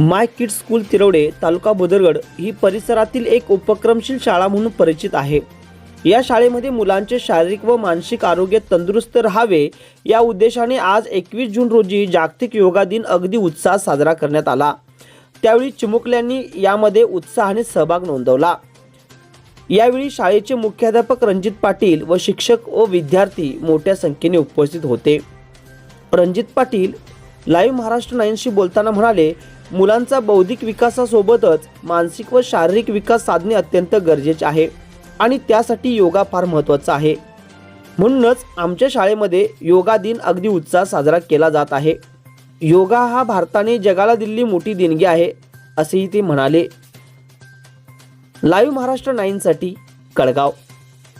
माय kids school Tirwade तालुका बुदरगड ही परिसरातील एक उपक्रमशील शाळा म्हणून परिचित आहे. या शाळेमध्ये मुलांचे शारीरिक व मानसिक आरोग्य तंदुरुस्त राहावे या उद्देशाने आज एकवीस जून रोजी जागतिक योगा दिन अगदी उत्साहात साजरा करण्यात आला. त्यावेळी चिमुकल्यांनी यामध्ये उत्साहाने सहभाग नोंदवला. यावेळी शाळेचे मुख्याध्यापक रणजित पाटील व शिक्षक व विद्यार्थी मोठ्या संख्येने उपस्थित होते. रणजित पाटील लाईव्ह महाराष्ट्र नाईनशी बोलताना म्हणाले मुलांचा बौद्धिक विकासासोबतच मानसिक व शारीरिक विकास साधणे अत्यंत गरजेचे आहे आणि त्यासाठी योगा फार महत्त्वाचा आहे. म्हणूनच आमच्या शाळेमध्ये योगा दिन अगदी उत्साह साजरा केला जात आहे. योगा हा भारताने जगाला दिलेली मोठी देणगी आहे असेही ते म्हणाले. लाईव्ह महाराष्ट्र नाईनसाठी कळगाव.